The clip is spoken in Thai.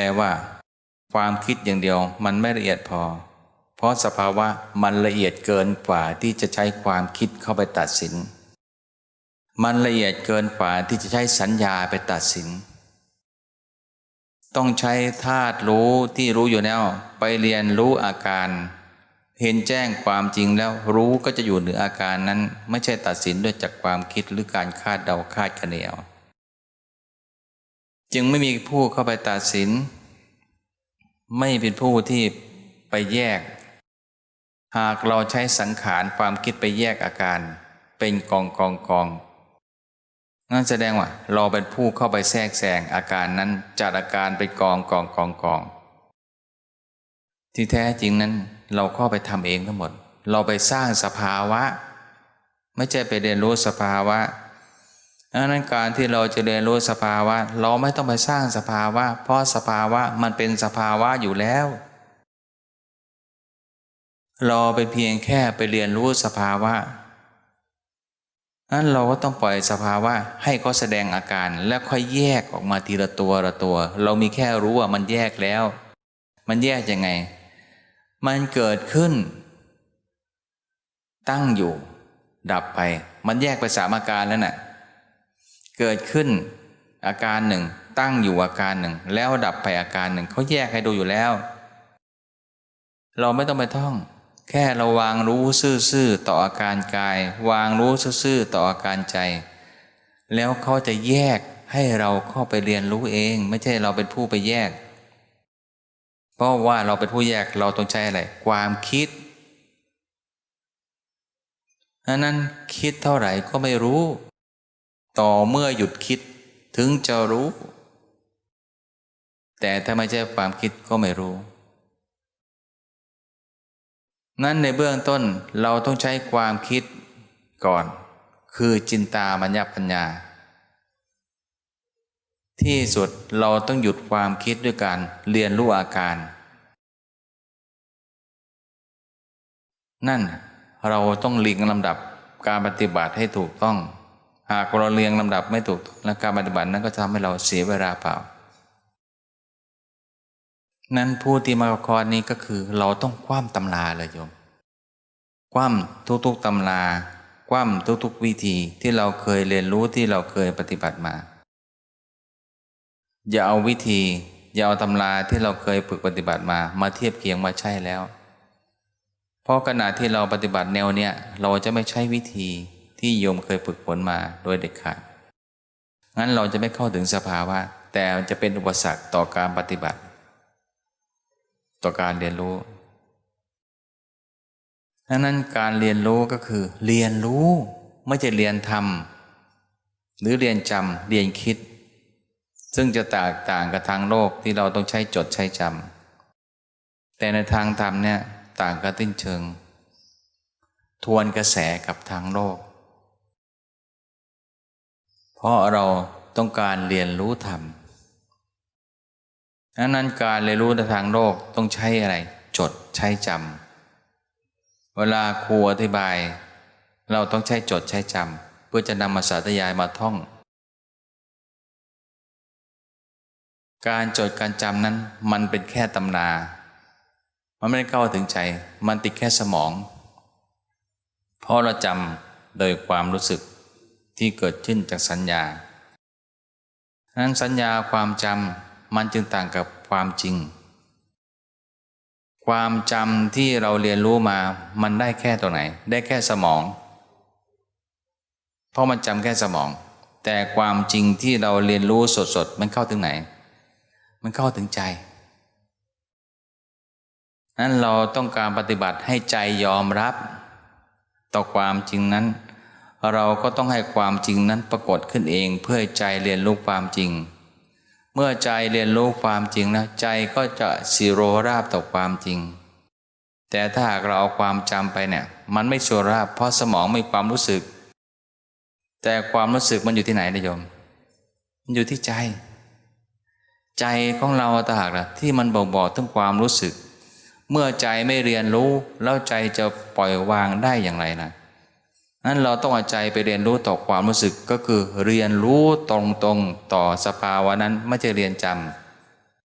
แต่ว่าความคิดอย่างเดียวมันไม่ละเอียดพอ เพราะสภาวะมันละเอียดเกินกว่าที่จะใช้ความคิดเข้าไปตัดสิน มันละเอียดเกินกว่าที่จะใช้สัญญาไปตัดสิน ต้องใช้ธาตุรู้ที่รู้อยู่แล้วไปเรียนรู้อาการ เห็นแจ้งความจริงแล้วรู้ก็จะอยู่เหนืออาการนั้น ไม่ใช่ตัดสินด้วยจากความคิดหรือการคาดเดาคาดคะเนเอา จึงไม่มีผู้เข้าไปตัดสิน ไม่เป็นผู้ที่ไปแยก หากเราใช้สังขารความคิดไปแยกอาการเป็นกองกองกองนั่นแสดงว่าเราเป็นผู้เข้าไปแทรกแซงอาการนั้นจัดอาการเป็นกองกองกองกอง ที่แท้จริงนั้นเราเข้าไปทำเองทั้งหมด เราไปสร้างสภาวะ ไม่ใช่ไปเรียนรู้สภาวะ ดังนั้นการที่เราจะเรียนรู้สภาวะ เราไม่ต้องไปสร้างสภาวะ เพราะสภาวะมันเป็นสภาวะอยู่แล้ว เราเป็นเพียงแค่ไปเรียนรู้สภาวะนั้นเราก็ต้องปล่อยสภาวะให้เขาแสดงอาการแล้วค่อยแยกออกมาทีละตัวละตัว เรามีแค่รู้ว่ามันแยกแล้ว มันแยกยังไง มันเกิดขึ้น ตั้งอยู่ ดับไป มันแยกไปสามอาการแล้วนะ่ะ เกิดขึ้นอาการหนึ่ง ตั้งอยู่อาการหนึ่ง แล้วดับไปอาการหนึ่งเขาแยกให้ดูอยู่แล้ว เราไม่ต้องไปท่อง แค่เราวางรู้ซื่อๆต่ออาการกาย วางรู้ซื่อๆต่ออาการใจ แล้วเขาจะแยกให้เราเข้าไปเรียนรู้เอง ไม่ใช่เราเป็นผู้ไปแยก เพราะว่าเราเป็นผู้แยกเราต้องใช้อะไรความคิดอันนั้นคิดเท่าไหร่ก็ไม่รู้ ต่อเมื่อหยุดคิดถึงจะรู้ แต่ถ้าไม่ใช่ความคิดก็ไม่รู้ นั้นในเบื้องต้นเราต้องใช้ความคิดก่อน คือจินตามัญญปัญญา ที่สุดเราต้องหยุดความคิดด้วยการเรียนรู้อาการ นั่นเราต้องเรียงลำดับการปฏิบัติให้ถูกต้อง หากเราเรียงลำดับไม่ถูกและการปฏิบัตินั้นก็ทำให้เราเสียเวลาเปล่า นั้นผู้ที่มาคอร์นี้ก็คือเราต้องคว่ำตำราเลยโยม คว่ำทุกๆตำรา คว่ำทุกๆวิธีที่เราเคยเรียนรู้ที่เราเคยปฏิบัติมา อย่าเอาวิธี อย่าเอาตำราที่เราเคยฝึกปฏิบัติมา มาเทียบเคียงมาใช่แล้ว เพราะขณะที่เราปฏิบัติแนวเนี้ยเราจะไม่ใช้วิธี ที่โยมเคยฝึกฝนมาโดยเด็ดขาด งั้นเราจะไม่เข้าถึงสภาวะ แต่จะเป็นอุปสรรคต่อการปฏิบัติ ต่อการเรียนรู้ดังนั้นการเรียนรู้ก็คือ เรียนรู้ ไม่ใช่เรียนทำหรือเรียนจำเรียนคิด ซึ่งจะแตกต่างกับทางโลกที่เราต้องใช้จดใช้จำแต่ในทางธรรมเนี่ยต่างกันติ้นเชิง ทวนกระแสกับทางโลก เพราะเราต้องการเรียนรู้ธรรมดังนั้นการเรียนรู้ในทางโลกต้องใช้อะไร จดใช้จำเวลาครูอธิบาย เราต้องใช้จดใช้จำเพื่อจะนำมาสาธยายมาท่อง การจดการจำนั้นมันเป็นแค่ตำนา มันไม่ได้เข้าถึงใจ มันติดแค่สมอง เพราะเราจำโดยความรู้สึก ที่เกิดขึ้นจากสัญญานั้นสัญญาความจำมันจึงต่างกับความจริง ความจำที่เราเรียนรู้มามันได้แค่ตัวไหน ได้แค่สมอง เพราะมันจำแค่สมอง แต่ความจริงที่เราเรียนรู้สดๆ มันเข้าถึงไหน มันเข้าถึงใจนั้นเราต้องการปฏิบัติให้ใจยอมรับ ต่อความจริงนั้น เราก็ต้องให้ความจริงนั้นปรากฏขึ้นเองเพื่อใจเรียนรู้ความจริง เมื่อใจเรียนรู้ความจริงนะใจก็จะสิโรราบต่อความจริง แต่ถ้าหากเราเอาความจำไปเนี่ยมันไม่สิโรราบเพราะสมองไม่ความรู้สึก แต่ความรู้สึกมันอยู่ที่ไหนนะโยม มันอยู่ที่ใจ ใจของเราต่างหากนะที่มันบอกบอกถึงความรู้สึก เมื่อใจไม่เรียนรู้แล้วใจจะปล่อยวางได้อย่างไรนะ นั้นเราต้องเอาใจไปเรียนรู้ต่อความรู้สึกก็คือเรียนรู้ตรงๆต่อสภาวะนั้นไม่ใช่เรียนจ